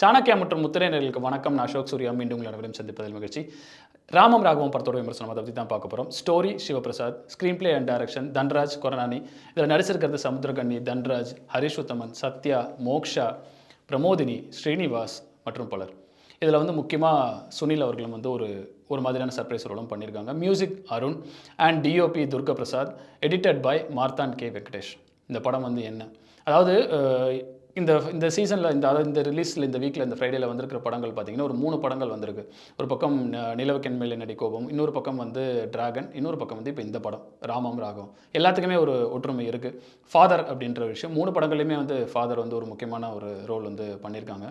சாணக்கியா மற்றும் முத்திரையினர்களுக்கு வணக்கம். நான் அசோக் சூர்யா. மீண்டும் உங்கள் அனைவரும் சந்திப்பதில் மகிழ்ச்சி. ராமம் ராகவம் படத்தோட விமர்சனம் அதை பற்றி தான் பார்க்க போகிறோம் story Sivaprasad screenplay and direction Dhanraj Koranani இதில் நடிச்சிருக்கிறது சமுத்திரகண்ணி தன்ராஜ் ஹரிஷ் உத்தமன் சத்யா மோக்ஷா பிரமோதினி ஸ்ரீனிவாஸ் மற்றும் பலர். இதில் வந்து முக்கியமாக சுனில் அவர்களும் வந்து ஒரு ஒரு மாதிரியான சர்ப்ரைஸ் ரோலும் பண்ணியிருக்காங்க. Music Arun and DOP Durga Prasad edited by Marthand K Venkatesh. இந்த படம் வந்து என்ன? அதாவது இந்த இந்த சீசனில் இந்த அதாவது இந்த ரிலீஸில் இந்த வீக்கில் இந்த ஃப்ரைடேல வந்திருக்கிற படங்கள் பார்த்தீங்கன்னா ஒரு மூணு படங்கள் வந்திருக்கு. ஒரு பக்கம் அஹ், நிலவுக்கென் மேலே நடி கோபம் இன்னொரு பக்கம் வந்து டிராகன் இன்னொரு பக்கம் வந்து இப்போ இந்த படம் ராமம் ராகம் எல்லாத்துக்குமே ஒரு ஒற்றுமை இருக்குது ஃபாதர் அப்படின்ற விஷயம் மூணு படங்கள்லையுமே வந்து ஃபாதர் வந்து ஒரு முக்கியமான ஒரு ரோல் வந்து பண்ணியிருக்காங்க.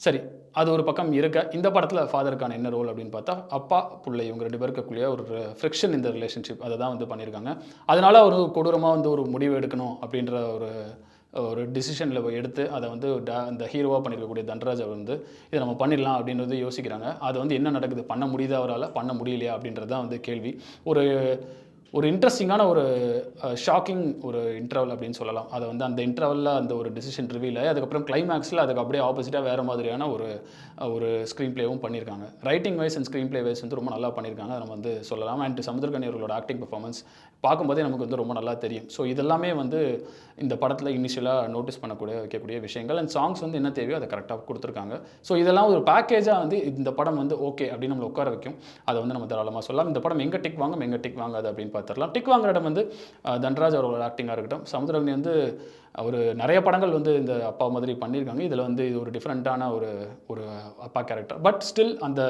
சரி அது ஒரு பக்கம் இருக்க இந்த படத்தில் ஃபாதருக்கான என்ன ரோல் அப்படின்னு பார்த்தா அப்பா பிள்ளை இவங்க ரெண்டு பேருக்குள்ளேயே ஒரு ஃப்ரிக்ஷன் இந்த ரிலேஷன்ஷிப் அதை தான் வந்து பண்ணியிருக்காங்க. அதனால் ஒரு கொடூரமாக வந்து ஒரு முடிவு எடுக்கணும் அப்படின்ற ஒரு ஒரு டிசிஷனில் எடுத்து அதை வந்து ட- அந்த ஹீரோவாக பண்ணியிருக்கக்கூடிய தன்ராஜ் அவர் வந்து இதை நம்ம பண்ணிடலாம் அப்படின்றது யோசிக்கிறாங்க. அது வந்து என்ன நடக்குது? பண்ண முடியுதா? அவரால் பண்ண முடியலையா? அப்படின்றது தான் வந்து கேள்வி. ஒரு ஒரு இன்ட்ரெஸ்டிங்கான ஒரு ஷாக்கிங் ஒரு இன்டர்வல் அப்படின்னு சொல்லலாம். அதை வந்து அந்த இன்டர்வலில் அந்த ஒரு டிசிஷன் ரிவீல் அதுக்கப்புறம் கிளைமேக்ஸில் அதுக்கு அப்படியே ஆப்போசிட்டாக வேறு மாதிரியான ஒரு ஒரு ஸ்க்ரீன் ப்ளேவும் பண்ணியிருக்காங்க. Writing wise and screenplay wise வந்து ரொம்ப நல்லா பண்ணியிருக்காங்க. அதை நம்ம வந்து சொல்லலாம். அண்ட் சமுத்திரகனி அவர்களோட ஆக்டிங் பர்ஃபார்மன்ஸ் பார்க்கும்போதே நமக்கு வந்து ரொம்ப நல்லா தெரியும். ஸோ இதெல்லாமே வந்து இந்த படத்தில் இனிஷியலாக நோட்டீஸ் பண்ணக்கூடிய வைக்கக்கூடிய விஷயங்கள். அண்ட் சாங்ஸ் வந்து என்ன தேவையோ அதை கரெக்டாக கொடுத்துருக்காங்க. ஸோ இதெல்லாம் ஒரு பேக்கேஜாக வந்து இந்த படம் வந்து ஓகே அப்படின்னு நம்மளை உட்கார வைக்கும். அதை வந்து நம்ம தாராளமாக சொல்லலாம். இந்த படம் எங்கே டிக் வாங்க எங்கே டிக் வாங்காது அப்படின்னு பார்த்துடலாம். டிக் வாங்குற இடம் வந்து தன்ராஜ் அவரோட ஆக்டிங்காக இருக்கட்டும். சமுத்திரகனி வந்து அவர் நிறைய படங்கள் வந்து இந்த அப்பா மாதிரி பண்ணியிருக்காங்க. இதில் வந்து இது ஒரு டிஃப்ரெண்ட்டான ஒரு ஒரு அப்பா கேரக்டர் பட் ஸ்டில் அந்த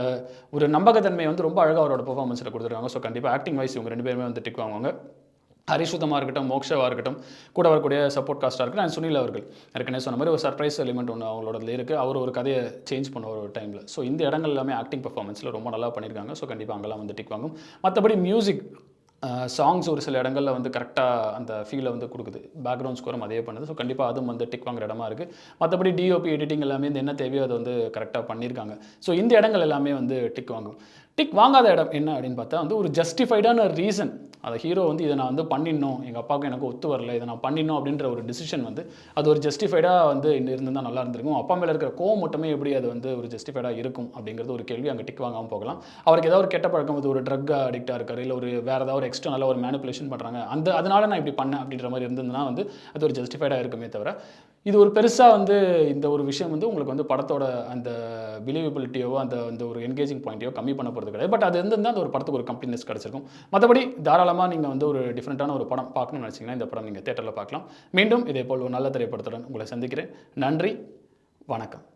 ஒரு நம்பகத்தன்மை வந்து ரொம்ப அழகாக அவரோட பெர்ஃபார்மன்ஸில் கொடுத்துருக்காங்க. ஸோ கண்டிப்பாக ஆக்டிங் வைஸ் இவங்க ரெண்டு பேருமே வந்து டிக் வாங்குவாங்க. ஹரிசுதமாக இருக்கட்டும் மோக்ஷாவாக இருக்கட்டும் கூட வரக்கூடிய சப்போர்ட் காஸ்ட்டாக இருக்கட்டும் அண்ட் சுனில் அவர்கள். ஏற்கனவே சொன்ன மாதிரி ஒரு சர்ப்ரைஸ் எலிமெண்ட் ஒன்று அவங்களோட இருக்குது அவர் ஒரு கதையை சேஞ்ச் பண்ண ஒரு டைமில் ஸோ இந்த இடங்கள் எல்லாமே ஆக்டிங் பர்ஃபார்மன்ஸில் ரொம்ப நல்லா பண்ணியிருக்காங்க. ஸோ கண்டிப்பாக அங்கெல்லாம் வந்து டிக் வாங்கும். மற்றபடி மியூசிக் சாங்ஸ் ஒரு சில இடங்களில் வந்து கரெக்டாக அந்த ஃபீலை வந்து கொடுக்குது. பேக்ரவுண்ட் ஸ்கோரும் அதே பண்ணுது. ஸோ கண்டிப்பாக அதுவும் வந்து டிக் வாங்குற இடமா இருக்குது மற்றபடி டிஓபி எடிட்டிங் எல்லாமே இந்த என்ன தேவையோ அதை வந்து கரெக்டாக பண்ணியிருக்காங்க. ஸோ இந்த இடங்கள் எல்லாமே வந்து டிக் வாங்கும். டிக் வாங்காத இடம் என்ன அப்படின்னு பார்த்தா வந்து ஒரு ஜஸ்டிஃபைடான ரீசன் அந்த ஹீரோ வந்து இதை நான் வந்து பண்ணிடணும். எங்கள் அப்பாவுக்கு எனக்கு ஒத்து வரல. இதை நான் பண்ணிடணும் அப்படின்ற ஒரு டிசிஷன் வந்து அது ஒரு ஜஸ்டிஃபைடாக வந்து இருந்திருந்தால் நல்லா இருந்திருக்கும். அப்பா மேலே இருக்கிற கோவம் மட்டுமே எப்படி அது வந்து ஒரு ஜஸ்டிஃபைடாக இருக்கும் அப்படிங்கிறது ஒரு கேள்வி அங்கே டிக் வாங்காமல் போகலாம். அவருக்கு ஏதாவது ஒரு கெட்ட பழக்கம் இது ஒரு ட்ரக் அடிக்டாக இருக்கார் இல்லை ஒரு வேறு ஏதாவது ஒரு எக்ஸ்டர்னலாக ஒரு மேனிப்புலேஷன் பண்ணுறாங்க அந்த அதனால நான் இப்படி பண்ணேன் அப்படின்ற மாதிரி இருந்ததுன்னா வந்து அது ஒரு ஜஸ்டிஃபைடாக இருக்குமே தவிர இது ஒரு பெருசாக வந்து இந்த ஒரு விஷயம் வந்து உங்களுக்கு வந்து படத்தோட அந்த பிலீவபிலிட்டியோ அந்த அந்த ஒரு என்கேஜிங் பாயிண்ட்டையோ கம்மி பண்ண போகிறது கிடையாது. பட் அது இருந்திருந்தால் அந்த ஒரு படத்துக்கு ஒரு கம்ப்ளீட்னஸ் கிடச்சிருக்கும். மற்றபடி தாராளமாக நீங்கள் வந்து ஒரு டிஃப்ரெண்ட்டான ஒரு படம் பார்க்கணும்னு நினச்சிங்கன்னா இந்த படம் நீங்கள் தேட்டரில் பார்க்கலாம். மீண்டும் இதே போல் ஒரு நல்ல திரைப்படத்துடன் உங்களை சந்திக்கிறேன். நன்றி. வணக்கம்.